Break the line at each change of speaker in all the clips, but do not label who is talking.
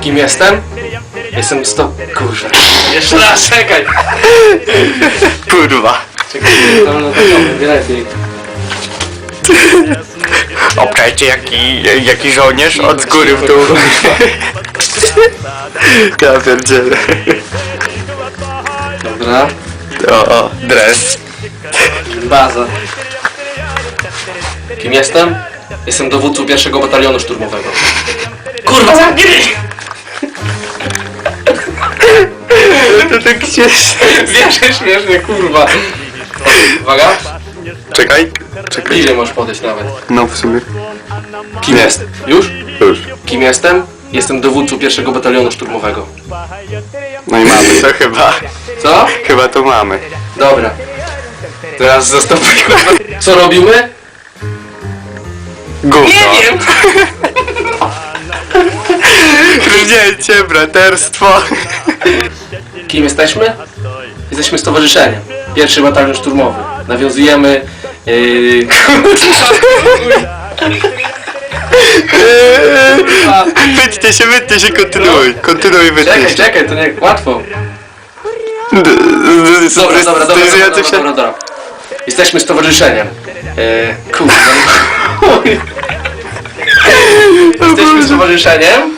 Kim jestem? Jestem sto... Kurwa. Jeszcze raz, czekaj.
Kurwa.
Czekaj, no, no, to będzie lepiej.
Obczajcie jaki, jaki żołnierz od góry w dół. Ja pierdzielę.
Dobra.
O, o, dres.
Baza. Kim jestem? Jestem dowódcą pierwszego batalionu szturmowego. Kurwa, zamknij!
To tak śmieszne.
Wiesz, śmiesznie, kurwa. Uwaga.
Czekaj, czekaj.
Bliżej możesz podejść nawet.
No w sumie.
Kim jestem? Już?
Już.
Kim jestem? Jestem dowódcą pierwszego batalionu szturmowego.
No i mamy to chyba.
Co?
Chyba to mamy.
Dobra. Teraz zastopuj. Co robimy?
Gówno.
Nie wiem!
Rżnięcie, braterstwo.
Kim jesteśmy? Jesteśmy stowarzyszeniem. Pierwszy batalion szturmowy. Nawiązujemy... Yy...
Wytnie się, wytnie się, kontynuuj. Kontynuuj, wytnie
Czekaj, czekaj, to nie łatwo. Dobra, dobra, dobra, dobra, dobra, dobra. Jesteśmy stowarzyszeniem. Eee, kurwa. Jesteśmy stowarzyszeniem.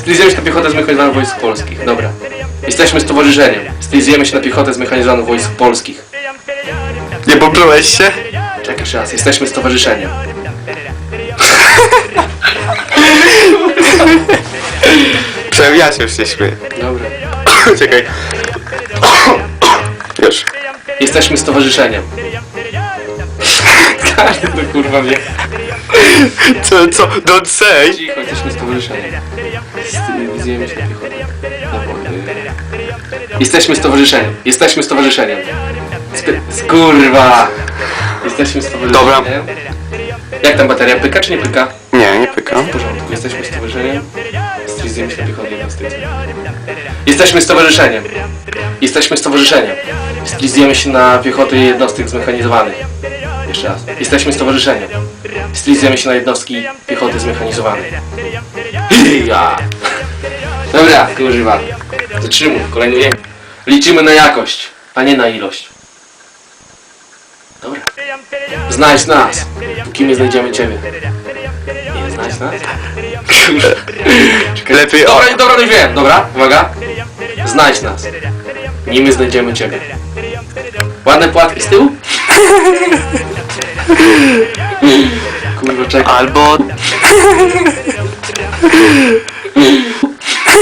Stylizujemy się na piechotę zmechanizowanych wojsk polskich. Dobra. Jesteśmy stowarzyszeniem. Stylizujemy się na piechotę zmechanizowanych wojsk polskich.
Nie poplułeś się?
Czekaj jeszcze raz. Jesteśmy stowarzyszeniem.
Przejawia się już śmieje.
Dobra.
Czekaj. Już.
Jesteśmy stowarzyszeniem. Każdy to kurwa wie.
Co, co? Don't say.
Cicho, jesteśmy stowarzyszeniem. Stylizujemy się Jesteśmy stowarzyszeniem. Jesteśmy stowarzyszeniem. Sp- Skurwa! Jesteśmy stowarzyszeniem.
Dobra.
Jak tam bateria? Pyka czy nie pyka?
Nie, nie pykam.
W porządku. Jesteśmy stowarzyszeniem. Stylizujemy się jednostek. Jesteśmy stowarzyszeniem. Jesteśmy stowarzyszeniem. Stylizujemy się na piechotę jednostek zmechanizowanych. Jeszcze raz. Jesteśmy stowarzyszeniem. Stylizujemy się na jednostki piechoty zmechanizowanej. Ja. Dobra, kurwa. Zatrzymuj, kolejny dzień. Liczymy na jakość, a nie na ilość. Dobra. Znajdź nas, póki my znajdziemy ciebie. Nie, znajdź nas? Kurwa.
Lepiej o.
Dobra, dobra, już wiem. Dobra, uwaga. Znajdź nas. Nim my znajdziemy ciebie. Ładne płatki z tyłu? Kurwa, czekaj.
Albo...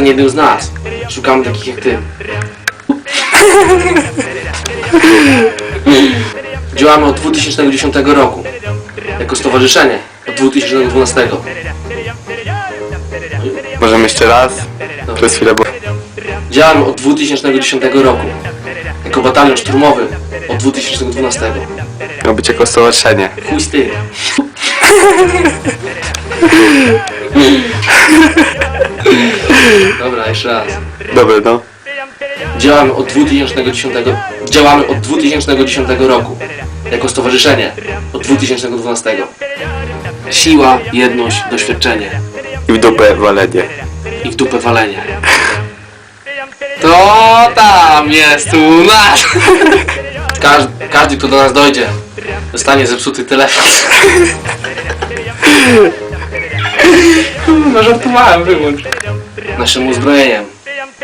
Zostań jednym z nas. Szukamy takich jak ty. Działamy od 2010 roku. Jako stowarzyszenie. Od 2012.
Możemy jeszcze raz? Przez chwilę, bo...
Działamy od 2010 roku. Jako batalion szturmowy. Od 2012.
Miał być jako stowarzyszenie.
Chuj z tym. Jeszcze raz.
Dobra, no.
Działamy od 2010, działamy od 2010 roku jako stowarzyszenie od 2012. Siła, jedność, doświadczenie
I w dupę walenie.
i w dupę walenie. To tam jest u nas. Każdy, każdy kto do nas dojdzie, dostanie zepsuty telefon. No żartowałem, wyłącz. Naszym uzbrojeniem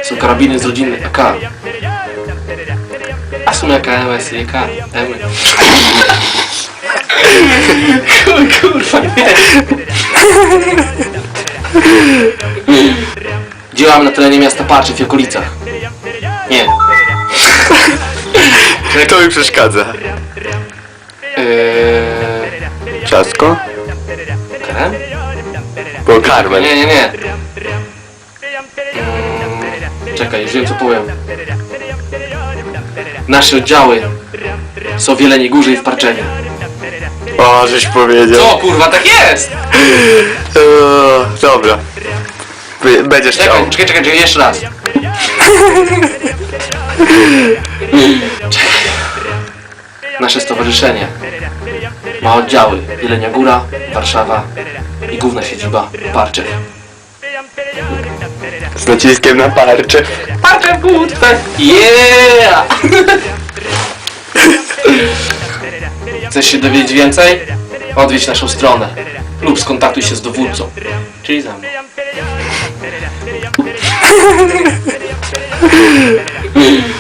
są karabiny z rodziny AK. A są jak AMS i AK. M. Kurwa, nie. Działamy na terenie miasta Parczyw i okolicach. Nie.
To mi przeszkadza.
Eee,
Ciastko?
karem?
Było karmel.
Nie, nie, nie. Czekaj, wiem co powiem. Nasze oddziały są w Jeleniej Górze i w Parczeniu.
O, żeś powiedział.
Co kurwa, tak jest!
Eee, dobra. By- Będziesz
Czekaj,
chciał.
czekaj, czekaj, czekaj, jeszcze raz. Czekaj. Nasze stowarzyszenie ma oddziały Jelenia Góra, Warszawa i główna siedziba Parczew.
Z naciskiem na parcze.
Parczew Gutwę! Yeah! Chcesz się dowiedzieć więcej? Odwiedź naszą stronę lub skontaktuj się z dowódcą, czyli za mną.